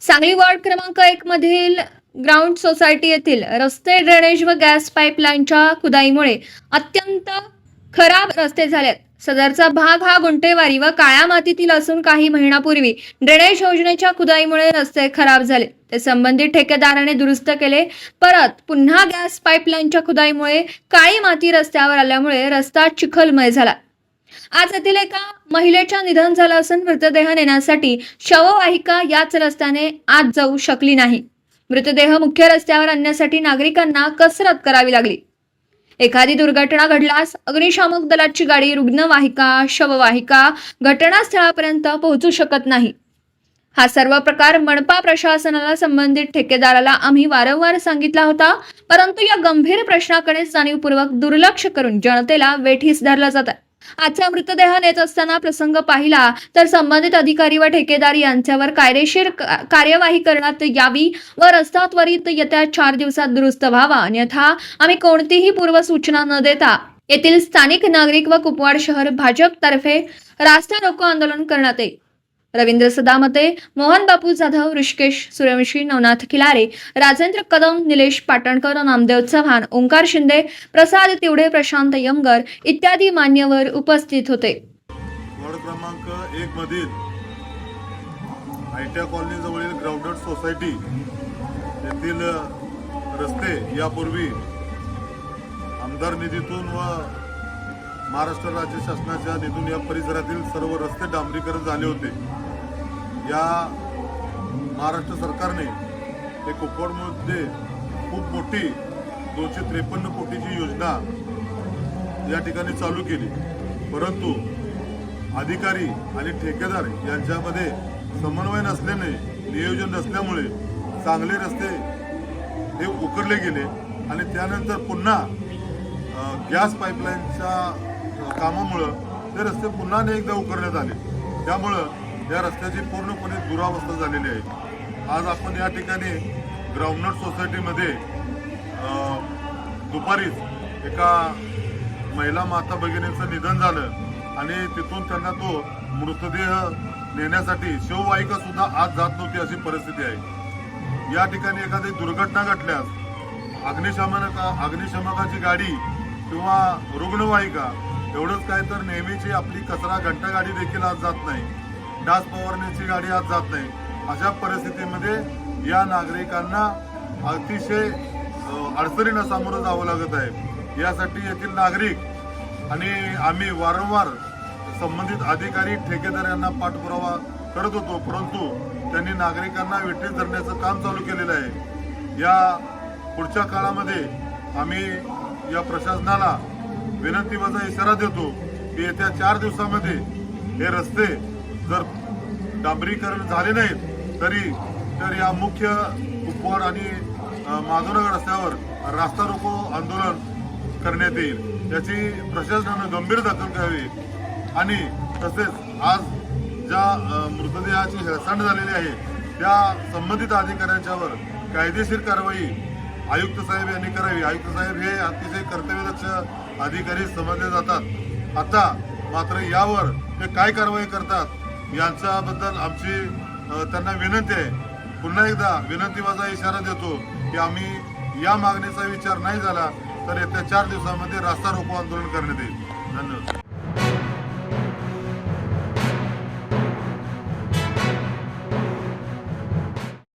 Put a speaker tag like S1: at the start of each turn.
S1: Sangli ward क्रमांक एक मधील ग्राउंड सोसायटी येथील रस्ते ड्रेनेज व गॅस पाईपलाईनच्या खुदाईमुळे अत्यंत खराब रस्ते झालेत. सदरचा भाग हा गुंटेवारी व काळ्या मातीतील असून काही महिन्यापूर्वी ड्रेनेज योजनेच्या खुदाईमुळे रस्ते खराब झाले. ते संबंधित ठेकेदाराने दुरुस्त केले. परत पुन्हा गॅस पाईपलाईनच्या खुदाईमुळे काळी माती रस्त्यावर आल्यामुळे रस्ता चिखलमय झाला. आज येथील एका महिलेच्या निधन झालं असून मृतदेह नेण्यासाठी शववाहिका याच रस्त्याने आत जाऊ शकली नाही. मृतदेह मुख्य रस्त्यावर आणण्यासाठी नागरिकांना कसरत करावी लागली. एखादी दुर्घटना घडल्यास अग्निशामक दलाची गाडी रुग्णवाहिका शववाहिका घटनास्थळापर्यंत पोहोचू शकत नाही. हा सर्व प्रकार मनपा प्रशासनाला संबंधित ठेकेदाराला आम्ही वारंवार सांगितला होता परंतु या गंभीर प्रश्नाकडे जाणीवपूर्वक दुर्लक्ष करून जनतेला वेठीस धरला जात आहे आजचा मृतदेह नेत असताना प्रसंग पाहिला तर संबंधित अधिकारी व ठेकेदार यांच्यावर कायदेशीर कार्यवाही करण्यात यावी व रस्ता त्वरित येत्या चार दिवसात दुरुस्त व्हावा. अन्यथा आम्ही कोणतीही पूर्वसूचना न देता येथील स्थानिक नागरिक व कुपवाड शहर भाजपतर्फे रास्ता रोको आंदोलन करण्यात येईल. रवींद्र सदामते मोहन बापू जाधव ऋषिकेश सूर्यवंशी नवनाथ खिलारे राजेंद्र कदम निलेश पाटणकर नामदेव चव्हाण ओंकार शिंदे प्रसाद तिवडे प्रशांत यमगर इत्यादी मान्यवर उपस्थित होते.
S2: वॉर्ड क्रमांक एक मधील आयट्या कॉलनी जवळील ग्राउंडेड सोसायटी येथील रस्ते यापूर्वी आमदार निधीतून व महाराष्ट्र राज्य शासनाच्या निधून या परिसरातील सर्व रस्ते डांबरीकरण झाले होते. या महाराष्ट्र सरकारने ते कुपवाडमध्ये खूप मोठी दोनशे त्रेपन्न कोटीची योजना या ठिकाणी चालू केली. परंतु अधिकारी आणि ठेकेदार यांच्यामध्ये समन्वय नसल्याने नियोजन नसल्यामुळे चांगले रस्ते हे उकरले गेले आणि त्यानंतर पुन्हा गॅस पाईपलाईनच्या कामामुळं ते रस्ते पुन्हा आणि एकदा उकरण्यात आले. त्यामुळं या रस्त्याची पूर्णपणे दुरावस्था झालेली आहे. आज आपण या ठिकाणी ग्राउंडनट सोसायटीमध्ये दुपारीच एका महिला माता भगिनीचं निधन झालं आणि तिथून त्यांना तो मृतदेह नेण्यासाठी शिववाहिका सुद्धा आज जात नव्हती अशी परिस्थिती आहे. या ठिकाणी एखादी दुर्घटना घडल्यास अग्निशमन अग्निशमकाची गाडी किंवा रुग्णवाहिका एवढंच काय तर नेहमीची आपली कचरा घंटा गाडी देखील आज जात नाही. डास फवारण्याची गाडी आज जात नाही. अशा परिस्थितीमध्ये या नागरिकांना अतिशय अडचणींना सामोरं जावं लागत आहे. यासाठी येथील नागरिक आणि आम्ही वारंवार संबंधित अधिकारी ठेकेदार यांना पाठपुरावा करत होतो. परंतु त्यांनी नागरिकांना वेठीस धरण्याचं काम चालू केलेलं आहे. या पुढच्या काळामध्ये आम्ही या प्रशासनाला विनंतीवजा इशारा देतो की येत्या चार दिवसामध्ये हे रस्ते जर डांबरीकरण झाले नाहीत तरी तर या मुख्य कुपवाड आणि माधवनगर रस्त्यावर रास्ता रोको आंदोलन करण्यात येईल. याची प्रशासनानं गंभीर दखल घ्यावी आणि तसेच आज ज्या मृतदेहाची हेळसांड झालेली आहे त्या संबंधित अधिकाऱ्यांच्यावर कायदेशीर कारवाई आयुक्त साहेब यांनी करावी. आयुक्त साहेब हे अतिशय कर्तव्यदक्ष अधिकारी समजले जातात. आता मात्र यावर ते काय कारवाई करतात यांच्याबद्दल आमची त्यांना विनंती आहे. पुन्हा एकदा विनंती माझा इशारा देतो की आम्ही या मागणीचा विचार नाही झाला तर येत्या चार दिवसामध्ये रास्ता रोको आंदोलन करण्यात येईल. धन्यवाद.